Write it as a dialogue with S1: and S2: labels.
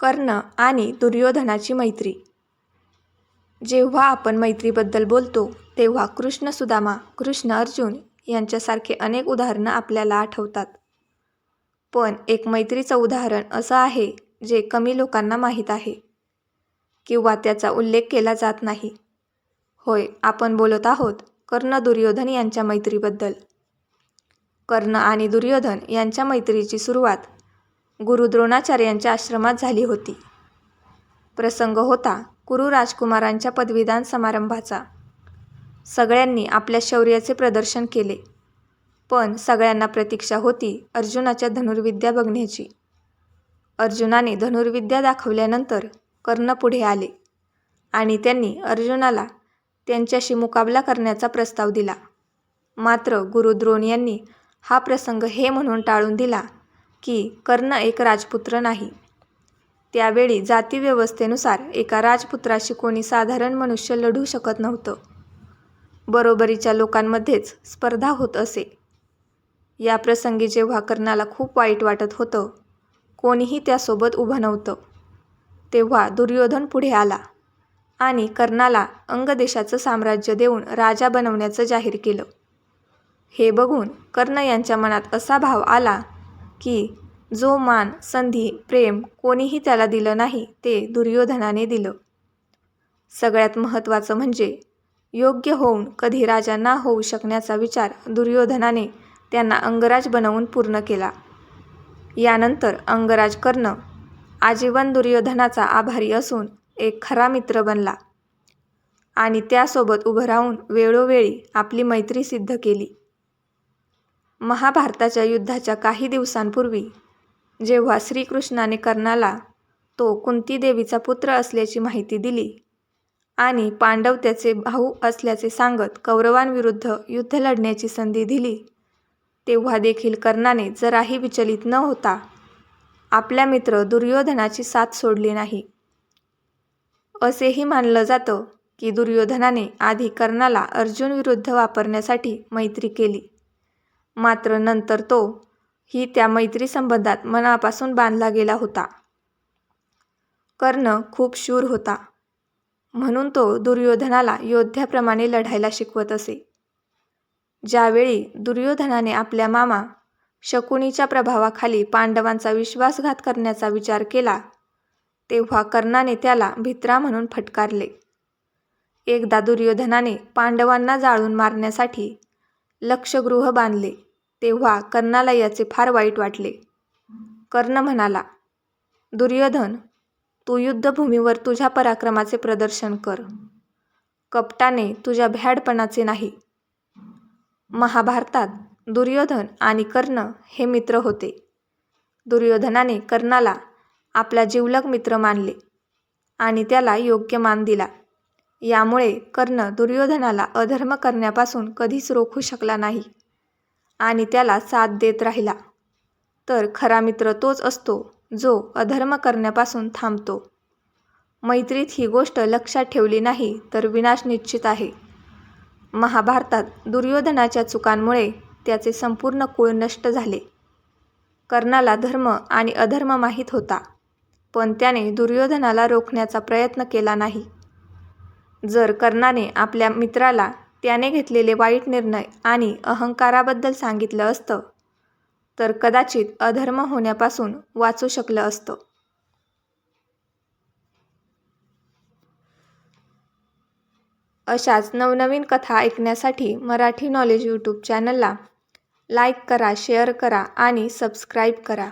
S1: कर्ण आणि दुर्योधनाची मैत्री. जेव्हा आपण मैत्रीबद्दल बोलतो तेव्हा कृष्ण सुदामा कृष्ण अर्जुन यांच्यासारखे अनेक उदाहरणं आपल्याला आठवतात. पण एक मैत्रीचं उदाहरण असं आहे जे कमी लोकांना माहीत आहे. किंवा त्याचा उल्लेख केला जात नाही. होय आपण बोलत आहोत कर्ण दुर्योधन यांच्या मैत्रीबद्दल. कर्ण आणि दुर्योधन यांच्या मैत्रीची सुरुवात गुरु द्रोणाचार्यांच्या आश्रमात झाली होती. प्रसंग होता कुरु राजकुमारांच्या पदवीदान समारंभाचा. सगळ्यांनी आपल्या शौर्याचे प्रदर्शन केले. पण सगळ्यांना प्रतीक्षा होती अर्जुनाच्या धनुर्विद्या बघण्याची. अर्जुनाने धनुर्विद्या दाखवल्यानंतर कर्ण पुढे आले आणि त्यांनी अर्जुनाला त्यांच्याशी मुकाबला करण्याचा प्रस्ताव दिला. मात्र गुरु द्रोण यांनी हा प्रसंग हे म्हणून टाळून दिला की कर्ण एक राजपुत्र नाही. त्यावेळी जातीव्यवस्थेनुसार एका राजपुत्राशी कोणी साधारण मनुष्य लढू शकत नव्हतं. बरोबरीच्या लोकांमध्येच स्पर्धा होत असे. या प्रसंगी जेव्हा कर्णाला खूप वाईट वाटत होतं कोणीही त्यासोबत उभं नव्हतं. तेव्हा दुर्योधन पुढे आला आणि कर्णाला अंगदेशाचं साम्राज्य देऊन राजा बनवण्याचं जाहीर केलं. हे बघून कर्ण यांच्या मनात असा भाव आला की जो मान संधी प्रेम कोणीही त्याला दिलं नाही ते दुर्योधनाने दिलं. सगळ्यात महत्त्वाचं म्हणजे योग्य होऊन कधी राजा ना होऊ शकण्याचा विचार दुर्योधनाने त्यांना अंगराज बनवून पूर्ण केला. यानंतर अंगराज कर्ण आजीवन दुर्योधनाचा आभारी असून एक खरा मित्र बनला आणि त्यासोबत उभं राहून वेळोवेळी आपली मैत्री सिद्ध केली. महाभारताच्या युद्धाच्या काही दिवसांपूर्वी जेव्हा श्रीकृष्णाने कर्णाला तो कुंती देवीचा पुत्र असल्याची माहिती दिली आणि पांडव त्याचे भाऊ असल्याचे सांगत कौरवांविरुद्ध युद्ध लढण्याची संधी दिली तेव्हा देखील कर्णाने जराही विचलित न होता आपल्या मित्र दुर्योधनाची साथ सोडली नाही. असेही मानलं जातं की दुर्योधनाने आधी कर्णाला अर्जुनविरुद्ध वापरण्यासाठी मैत्री केली मात्र नंतर तो ही त्या मैत्री संबंधात मनापासून बांधला गेला होता. कर्ण खूप शूर होता. म्हणून तो दुर्योधनाला योद्ध्याप्रमाणे लढायला शिकवत असे. ज्यावेळी दुर्योधनाने आपल्या मामा शकुनीच्या प्रभावाखाली पांडवांचा विश्वासघात करण्याचा विचार केला तेव्हा कर्णाने त्याला भित्रा म्हणून फटकारले. एकदा दुर्योधनाने पांडवांना जाळून मारण्यासाठी लक्षगृह बांधले. तेव्हा कर्णाला याचे फार वाईट वाटले. कर्ण म्हणाला दुर्योधन तू युद्धभूमीवर तुझ्या पराक्रमाचे प्रदर्शन कर. कपटाने तुझ्या भ्याडपणाचे नाही. महाभारतात दुर्योधन आणि कर्ण हे मित्र होते. दुर्योधनाने कर्णाला आपला जिवलग मित्र मानले आणि त्याला योग्य मान दिला. यामुळे कर्ण दुर्योधनाला अधर्म करण्यापासून कधीच रोखू शकला नाही. आणि त्याला साथ देत राहिला. तर खरा मित्र तोच असतो जो अधर्म करण्यापासून थांबतो. मैत्रीत ही गोष्ट लक्षात ठेवली नाही तर विनाश निश्चित आहे. महाभारतात दुर्योधनाच्या चुकांमुळे त्याचे संपूर्ण कुळ नष्ट झाले. कर्णाला धर्म आणि अधर्म माहीत होता पण त्याने दुर्योधनाला रोखण्याचा प्रयत्न केला नाही. जर कर्णाने आपल्या मित्राला त्याने घेतलेले वाईट निर्णय आणि अहंकाराबद्दल सांगितलं असतं. तर कदाचित अधर्म होण्यापासून वाचू शकलं असतं. अशाच नवनवीन कथा ऐकण्यासाठी मराठी नॉलेज यूट्यूब चॅनलला लाईक करा शेअर करा आणि सबस्क्राईब करा.